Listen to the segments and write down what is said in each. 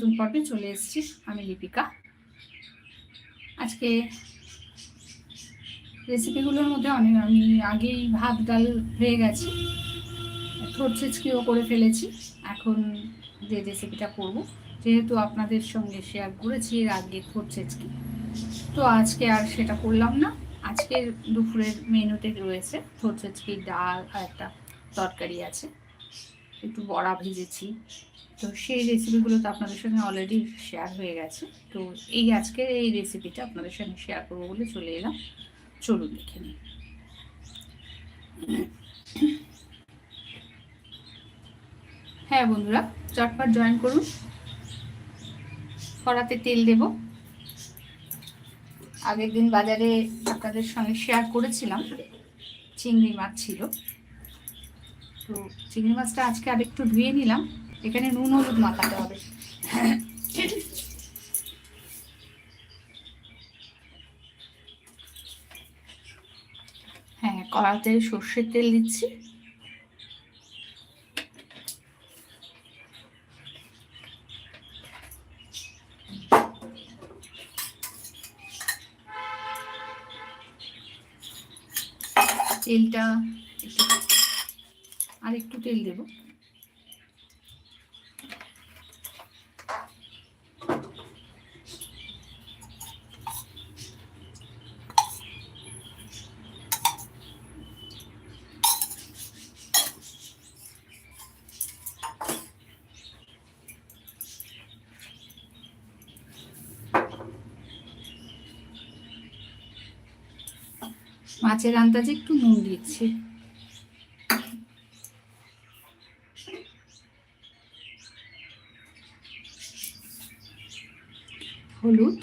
নতুন পর্বে চলে এসেছি, আমি লিপিকা। আজকে রেসিপিগুলোর মধ্যে অনেক, আমি আগেই ভাত, ডাল হয়ে গেছি। ছেচকিও করে ফেলেছি। এখন যে রেসিপিটা করব, যেহেতু আপনাদের সঙ্গে শেয়ার করেছি, এর আগে থোট ছেচকি। তো আজকে আর সেটা করলাম না। আজকের দুপুরের মেনুতে রয়েছে থোট ছেচকি, ডাল আর একটা তরকারি আছে। একটু বড়া ভেজেছি। তো সেই রেসিপিগুলো তো আপনাদের সঙ্গে অলরেডি শেয়ার হয়ে গেছে। তো এই আজকের এই রেসিপিটা আপনাদের সঙ্গে শেয়ার করব বলে চলে এলাম। চলুন দেখে নিই। হ্যাঁ বন্ধুরা, চটপট জয়েন করুন। কড়াতে তেল দেব। আগের দিন বাজারে আপনাদের সঙ্গে শেয়ার করেছিলাম। চিংড়ি মাছ ছিল। তো চিংড়ি মাছটা আজকে আরেকটু ধুয়ে নিলাম। এখানে নুন, হলুদ মাখাতে হবে। হ্যাঁ কড়াতে সর্ষের তেল দিচ্ছি। তেলটা একটু আর একটু তেল দেবো। মাছের আন্দাজে একটু নুন দিচ্ছি। হলুদ।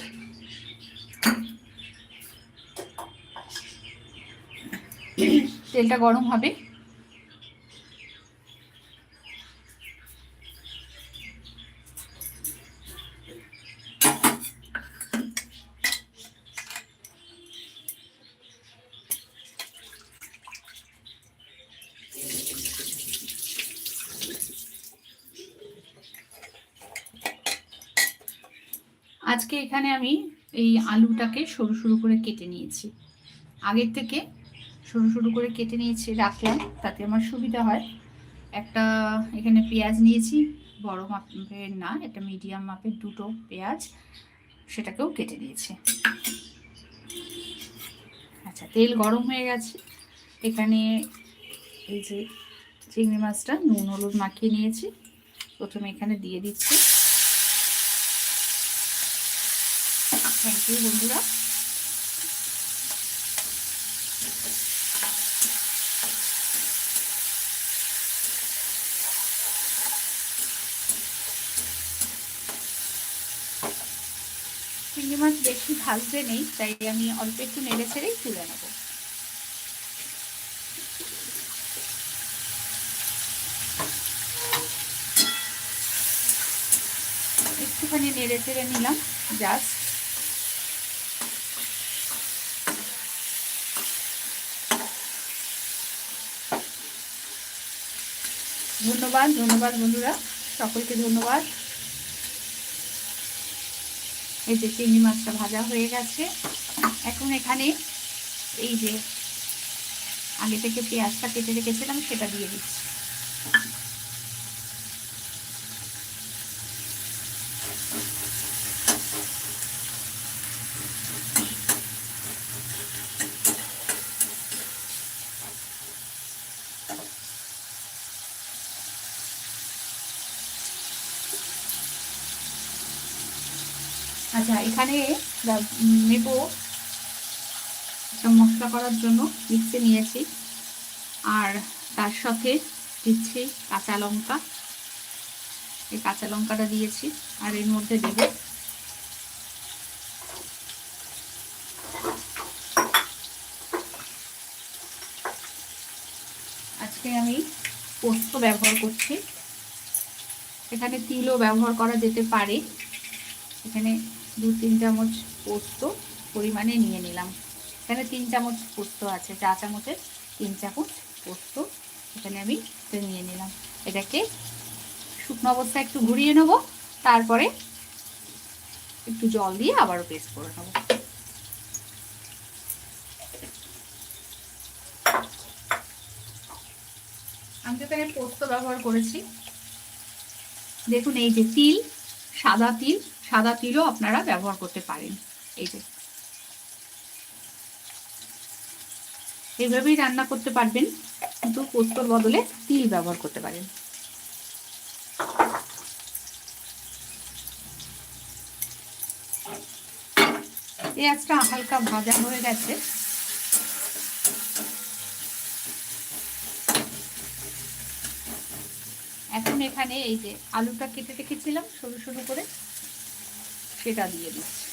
তেলটা গরম হবে। আজকে এখানে আমি এই আলুটাকে সরু সরু করে কেটে নিয়েছি। আগের থেকে সরু সরু করে কেটে নিয়েছি, রাখলাম, তাতে আমার সুবিধা হয়। একটা এখানে পেঁয়াজ নিয়েছি, বড় মাপের না এটা মিডিয়াম মাপের দুটো পেঁয়াজ, সেটাকেও কেটে নিয়েছি। আচ্ছা তেল গরম হয়ে গেছে। এখানে এই যে চিংড়ি মাছটা নুন, হলুদ মাখিয়ে নিয়েছি। প্রথমে এখানে দিয়ে দিচ্ছি। থ্যাংক ইউ বন্ধুরা। চিংড়ি মাছ বেশি ভাজতে নেই, তাই আমি অল্প একটু নেড়ে ছেড়েই তুলে নেব। একটুখানি নেড়ে চেড়ে নিলাম, জাস্ট। ধন্যবাদ ধন্যবাদ বন্ধুরা, সকলকে ধন্যবাদ। এই যে চিংড়ি মাছটা ভাজা হয়ে গেছে। এখন এখানে এই যে আগে থেকে পেঁয়াজটা কেটে রেখেছিলাম, সেটা দিয়ে দিচ্ছি। আচ্ছা এখানে নেব মশলা করার জন্য মিক্সে নিয়েছি। আর তার সাথে দিচ্ছি কাঁচা লঙ্কা। এই কাঁচা লঙ্কাটা দিয়েছি আর এর মধ্যে দেব আজকে আমি পোস্ত ব্যবহার করছি। এখানে তিলও ব্যবহার করা যেতে পারে। এখানে দু তিন চামচ পোস্ত পরিমাণে নিয়ে নিলাম। এখানে তিন চামচ পোস্ত আছে, চা চামচের তিন চামচ পোস্ত এখানে আমি নিয়ে নিলাম। এটাকে শুকনো অবস্থায় একটু ঘুরিয়ে নেব, তারপরে একটু জল দিয়ে আবারও পেস্ট করে নেব। আমি তো এখানে পোস্ত ব্যবহার করেছি। দেখুন এই যে তিল সাদা তিল, সাদা তিলও আপনারা ব্যবহার করতে পারেন। এই যে। এইভাবেই রান্না করতে পারবেন, কিন্তু পোস্তর বদলে তিল ব্যবহার করতে পারেন। পেঁয়াজটা হালকা ভাজা হয়ে গেছে। এখন এখানে এই যে আলুটা কেটে রেখেছিলাম সরু সরু করে সেটা দিয়ে দিচ্ছি।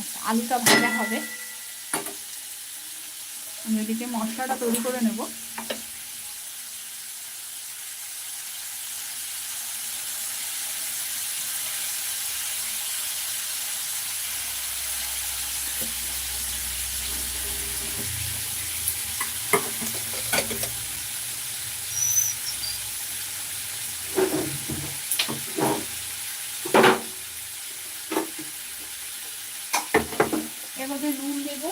আচ্ছা, আলুটা ভাজা হবে। আমি ওইদিকে মশলাটা তৈরি করে নেব। মধ্যে নুন দেবো।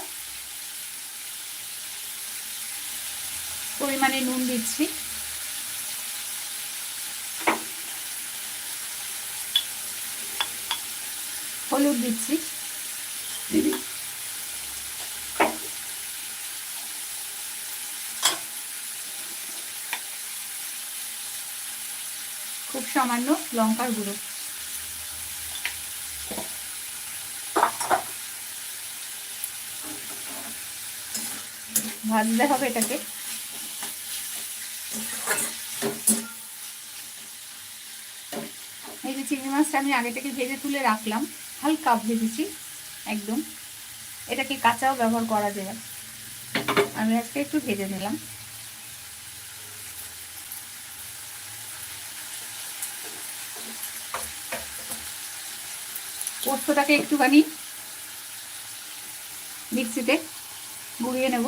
পরিমাণে নুন দিচ্ছি। হলুদ দিচ্ছি। খুব সামান্য লঙ্কার গুঁড়ো। ভাজতে হবে এটাকে এই যে চিংড়ি মাছটা আমি আগে থেকে ভেজে তুলে রাখলাম। হালকা ভেজেছি, একদম। এটাকে কাঁচাও ব্যবহার করা যায়। আমি আজকে একটু ভেজে নিলাম। পোস্তটাকে একটুখানি মিক্সিতে গুঁড়িয়ে নেব।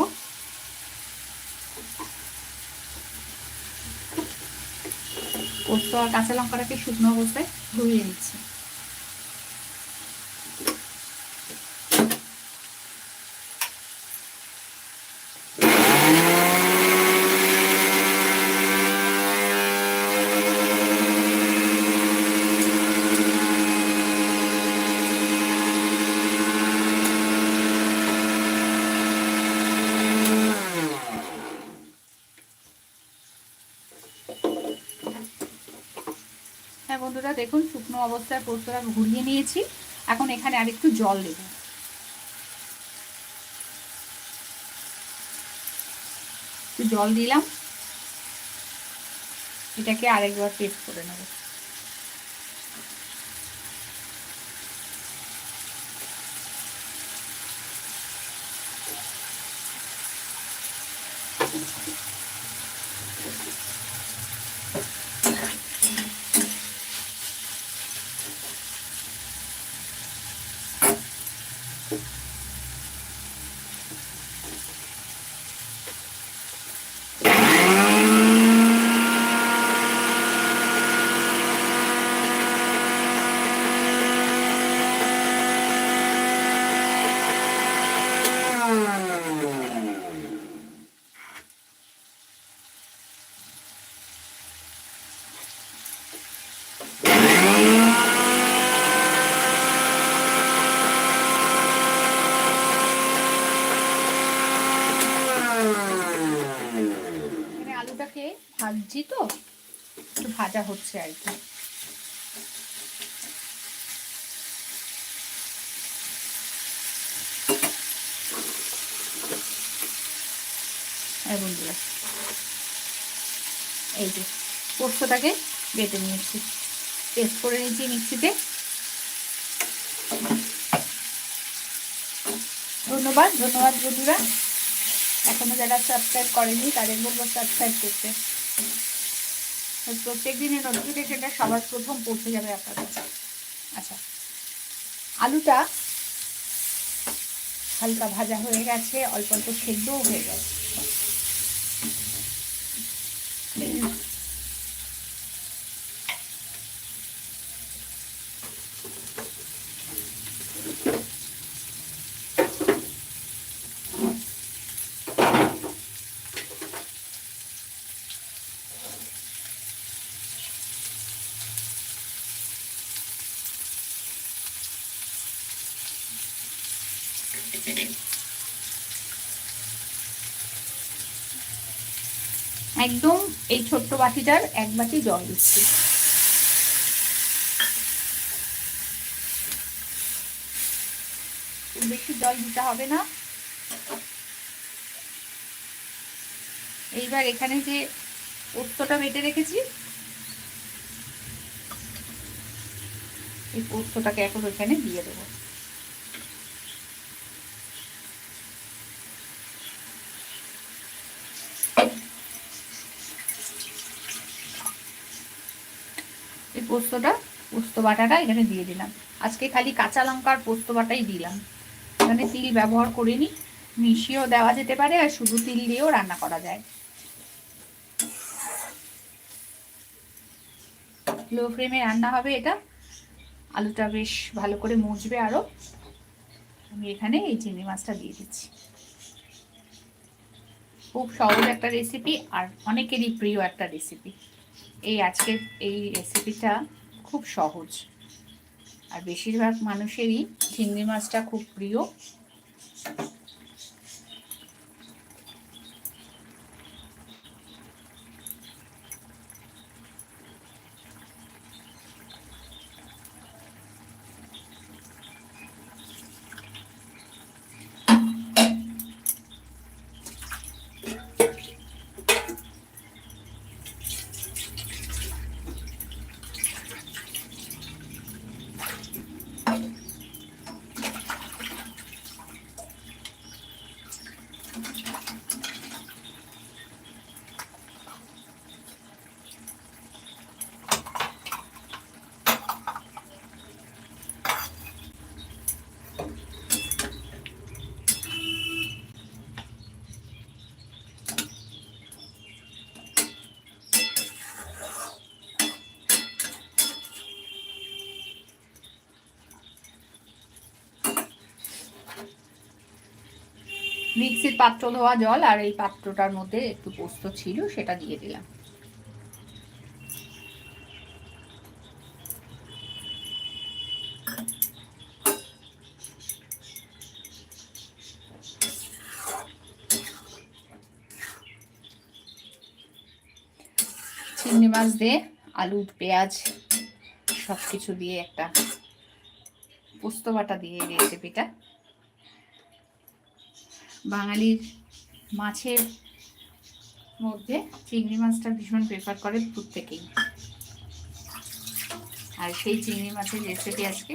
পোস্ত আর কাঁচা লঙ্কাটাকে শুকনো অবস্থায় ধুয়ে নিচ্ছি হ্যাঁ বন্ধুরা, দেখুন, শুকনো অবস্থায় পোস্তটা ঘুরিয়ে নিয়েছি। এখন এখানে আর একটু জল দেব। একটু জল দিলাম। এটাকে আরেকবার পেস্ট করে নেব এখানে আলুটাকে ভাজছি তো একটু ভাজা হচ্ছে আর কি। বন্ধুরা, এই যে পোস্তটাকে বেটে নিয়েছি। পেস্ট করে নিয়েছি মিক্সিতে। ধন্যবাদ ধন্যবাদ বন্ধুরা। এখনও যারা সাবস্ক্রাইব করেনি, তাদের বলব সাবস্ক্রাইব করতে। প্রত্যেক দিনের নোটিফিকেশনটা সবার প্রথম পৌঁছে যাবে আপনার কাছে আচ্ছা। আলুটা হালকা ভাজা হয়ে গেছে, অল্প অল্প সেদ্ধও হয়ে গেছে। একদম এই ছোট্ট বাটিটার এক বাটি জল দিচ্ছি। বেশি জল দিতে হবে না। এইবার এখানে যে পোস্তটা বেটে রেখেছি, এই পোস্তটাকে এখন ওইখানে দিয়ে দেবো। পোস্তটা, পোস্ত বাটাটা এখানে দিয়ে দিলাম। আজকে খালি কাঁচা লঙ্কার পোস্ত বাটাই দিলাম। এখানে তিল ব্যবহার করিনি, মিশিয়েও দেওয়া যেতে পারে আর শুধু তিল দিয়েও রান্না করা যায়। লো ফ্লেমে রান্না হবে এটা। আলুটা বেশ ভালো করে মুছবে আরও আমি এখানে এই চিংড়ি মাছটা দিয়ে দিচ্ছি। খুব সহজ একটা রেসিপি আর অনেকেরই প্রিয় একটা রেসিপি এই আজকের এই রেসিপিটা খুব সহজ। আর বেশিরভাগ মানুষেরই চিংড়ি মাছটা খুব প্রিয়। মিক্সির পাত্র ধোয়া জল আর এই পাত্রটার মধ্যে একটু পোস্ত ছিল, সেটা দিয়ে দিলাম। চিংড়ি মাছ দিয়ে আলু, পেঁয়াজ সব কিছু দিয়ে একটা পোস্ত বাটা দিয়ে রেসিপিটা বাঙালির মাছের মধ্যে চিংড়ি মাছটা ভীষণ প্রেফার করে প্রত্যেকেই। আর সেই চিংড়ি মাছের রেসিপি আজকে।